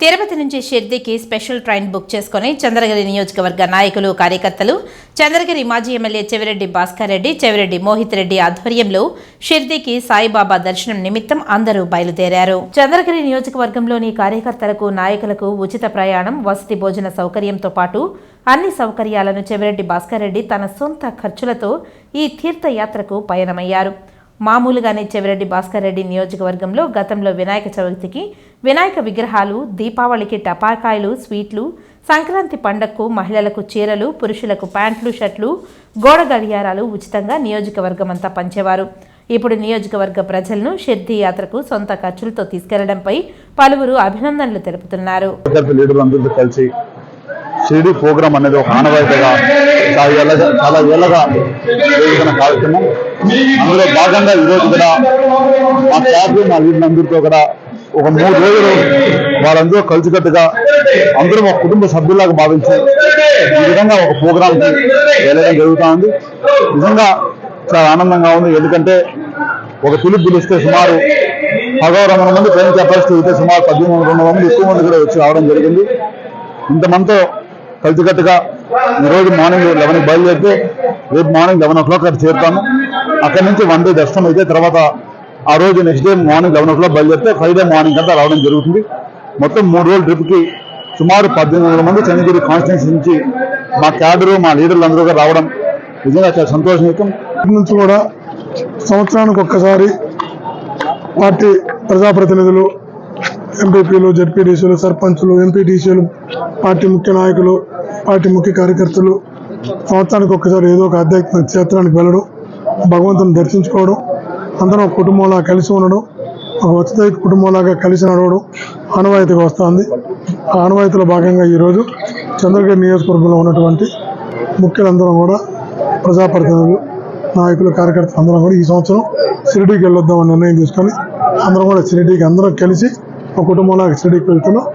తిరుపతి నుంచి షిర్దీకి special train book చేసుకుని చంద్రగిరి నియోజకవర్గ నాయకులు కార్యకర్తలు చంద్రగిరి మాజీ ఎమ్మెల్యే చెవిరెడ్డి భాస్కర్ రెడ్డి చెవిరెడ్డి మోహిత్ రెడ్డి ఆధ్వర్యంలో షిర్దీకి సాయిబాబా దర్శనం నిమిత్తం అందరూ బయలుదేరారు. చంద్రగిరి నియోజకవర్గంలోని కార్యకర్తలకు నాయకులకు ఉచిత ప్రయాణం వసతి భోజన సౌకర్యంతో పాటు అన్ని సౌకర్యాలను చెవిరెడ్డి భాస్కర్ రెడ్డి తన సొంత ఖర్చులతో ఈ తీర్థయాత్రకు పయనమయ్యారు. మామూలుగానే చెవిరెడ్డి భాస్కర్ రెడ్డి నియోజకవర్గంలో గతంలో వినాయక చవితికి వినాయక విగ్రహాలు దీపావళికి టపాకాయలు స్వీట్లు సంక్రాంతి పండగకు మహిళలకు చీరలు పురుషులకు ప్యాంట్లు షర్ట్లు గోడ గడియారాలు ఉచితంగా నియోజకవర్గం అంతా పంచేవారు. ఇప్పుడు నియోజకవర్గ ప్రజలను షిర్ది యాత్రకు సొంత ఖర్చులతో తీసుకెళ్ళడంపై పలువురు అభినందనలు తెలుపుతున్నారు. కలిసి షిరిడి ప్రోగ్రామ్ అనేది ఒక ఆనవాయితీగా చాలా ఏళ్ళగా చాలా ఏళ్ళగా జరుగుతున్న కార్యక్రమం అందులో భాగంగా ఈరోజు కూడా మా స్టాఫ్ మా లీడర్ అందరితో కూడా ఒక మూడు రోజులు వారందరూ కలిసికట్టుగా అందరూ ఒక కుటుంబ సభ్యులాగా భావించి ఈ విధంగా ఒక ప్రోగ్రామ్ వెళ్ళడం జరుగుతూ ఉంది నిజంగా చాలా ఆనందంగా ఉంది ఎందుకంటే ఒక పిలుపు పిలిస్తే సుమారు పదహారు వందల మంది ట్రైన్ కెపాసిటీ అయితే సుమారు పద్దెనిమిది వందల మంది ఎక్కువ మంది కూడా వచ్చి రావడం జరిగింది ఇంతమందితో కలిసికట్టుగా ఈరోజు మార్నింగ్ లెవెన్కి బయలుదేరితే రేపు మార్నింగ్ లెవెన్ ఓ క్లాక్ అక్కడ చేరుతాము అక్కడి నుంచి వన్ డే దర్శనం అయితే తర్వాత ఆ రోజు next day morning eleven o'clock బయలుదేరితే ఫ్రైడే మార్నింగ్ అంతా రావడం జరుగుతుంది. మొత్తం మూడు రోజుల ట్రిప్కి సుమారు పద్దెనిమిది వందల మంది చంద్రగిరి కాన్స్టిట్యూన్సీ నుంచి మా క్యాడరు మా లీడర్లు అందరూ రావడం నిజంగా చాలా సంతోషనీయం ఇప్పటి నుంచి కూడా సంవత్సరానికి ఒక్కసారి పార్టీ ప్రజాప్రతినిధులు ఎంపీపీలు జడ్పీటీసీలు సర్పంచులు ఎంపీటీసీలు పార్టీ ముఖ్య నాయకులు పార్టీ ముఖ్య కార్యకర్తలు సంవత్సరానికి ఒక్కసారి ఏదో ఒక ఆధ్యాత్మిక క్షేత్రానికి వెళ్ళడం భగవంతుని దర్శించుకోవడం అందరం ఒక కుటుంబంలా కలిసి ఉండడం ఒక ఉచిత కుటుంబంలాగా కలిసి నడవడం ఆనవాయితీగా వస్తుంది. ఆ ఆనవాయితీలో భాగంగా ఈరోజు చంద్రగిరి నియోజకవర్గంలో ఉన్నటువంటి ముఖ్యులందరం కూడా ప్రజాప్రతినిధులు నాయకులు కార్యకర్తలు అందరం కూడా ఈ సంవత్సరం షిరిడీకి వెళ్ళొద్దామని నిర్ణయం తీసుకొని అందరం కూడా షిరిడీకి అందరం కలిసి ఒక కుటుంబంలో ఎక్సైడ్కి వెళ్తున్నాం.